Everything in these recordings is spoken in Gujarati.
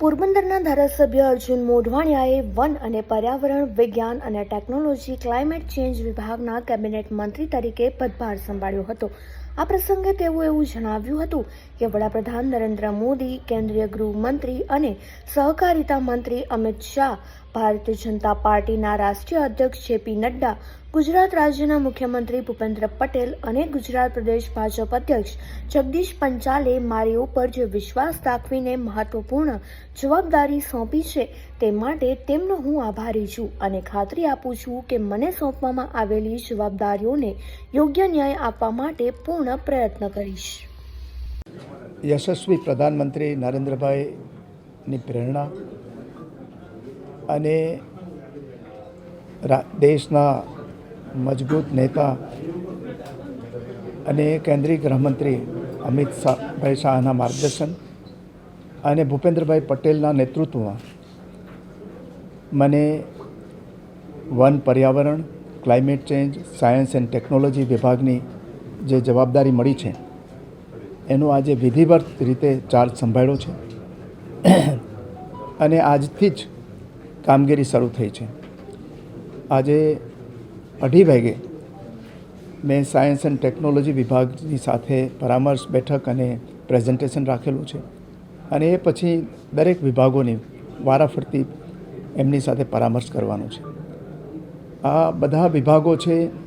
પોરબંદરના ધારાસભ્ય અર્જુન મોઢવાણિયાએ વન અને પર્યાવરણ, વિજ્ઞાન અને ટેકનોલોજી, ક્લાઇમેટ ચેન્જ વિભાગના કેબિનેટ મંત્રી તરીકે પદભાર સંભાળ્યો હતો. આ પ્રસંગે તેઓ એવું જણાવ્યું હતું કે વડાપ્રધાન નરેન્દ્ર મોદી, કેન્દ્રીય ગૃહમંત્રી અને સહકારિતા મંત્રી અમિત શાહ, ભારતીય જનતા પાર્ટીના રાષ્ટ્રીય અધ્યક્ષ જેપી નડ્ડા, ગુજરાત રાજ્યના મુખ્યમંત્રી ભૂપેન્દ્ર પટેલ અને ગુજરાત પ્રદેશ ભાજપ અધ્યક્ષ જગદીશ પંચાલે મારી ઉપર જે વિશ્વાસ દાખવીને મહત્વપૂર્ણ જવાબદારી સોંપી છે તે માટે તેમનો હું આભારી છું અને ખાતરી આપું છું કે મને સોંપવામાં આવેલી જવાબદારીઓને યોગ્ય ન્યાય આપવા માટે પૂર્ણ પ્રયત્ન કરીશ. યશસ્વી પ્રધાનમંત્રી નરેન્દ્રભાઈની પ્રેરણા અને દેશના મજબૂત નેતા અને કેન્દ્રીય ગૃહમંત્રી અમિત શાહ, ભાઈ શાહના માર્ગદર્શન અને ભૂપેન્દ્રભાઈ પટેલના નેતૃત્વમાં મને વન પર્યાવરણ, climate change, science and technology વિભાગની જે જવાબદારી મળી છે, એનો આજે વિધિવત રીતે ચાર્જ સંભાળ્યો છે. અને આજથી જ કામગીરી શરૂ થઈ છે. આજે અઢી વાગે મેં સાયન્સ એન્ડ ટેકનોલોજી વિભાગની સાથે પરામર્શ બેઠક અને પ્રેઝન્ટેશન રાખેલું છે. અને એ પછી દરેક વિભાગોની વારાફરતી એમની સાથે પરામર્શ કરવાનો છે. આ બધા વિભાગો છે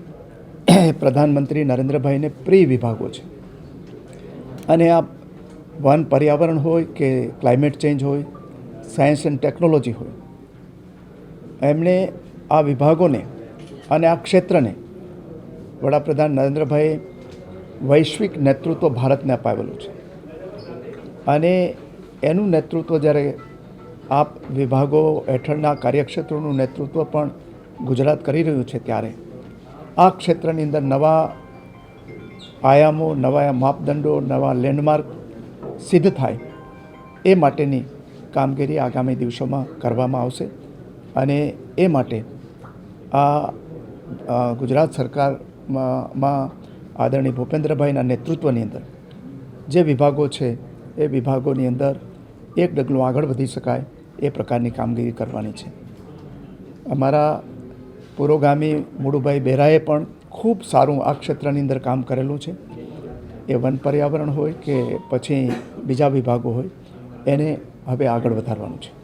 પ્રધાનમંત્રી નરેન્દ્રભાઈને પ્રિય વિભાગો છે. અને આ વન પર્યાવરણ હોય કે ક્લાઇમેટ ચેન્જ હોય, સાયન્સ એન્ડ ટેકનોલોજી હોય, એમણે આ વિભાગોને અને આ ક્ષેત્રને વડાપ્રધાન નરેન્દ્રભાઈએ વૈશ્વિક નેતૃત્વ ભારતને અપાવેલું છે. અને એનું નેતૃત્વ જ્યારે આ વિભાગો હેઠળના કાર્યક્ષેત્રોનું નેતૃત્વ પણ ગુજરાત કરી રહ્યું છે ત્યારે આ ક્ષેત્રની અંદર નવા આયામો, નવા માપદંડો, નવા લેન્ડમાર્ક સિદ્ધ થાય એ માટેની કામગીરી આગામી દિવસોમાં કરવામાં આવશે અને એ માટે આ ગુજરાત સરકારમાં આદરણીય ભૂપેન્દ્રભાઈના નેતૃત્વની અંદર જે વિભાગો છે એ વિભાગોની અંદર એક ડગલું આગળ વધી શકાય એ પ્રકારની કામગીરી કરવાની છે. અમારા પુરોગામી મુળુભાઈ બેરાએ પણ ખૂબ સારું આ ક્ષેત્રની અંદર કામ કરેલું છે. એ વન પર્યાવરણ હોય કે પછી બીજા વિભાગો હોય, એને હવે આગળ વધારવાનું છે.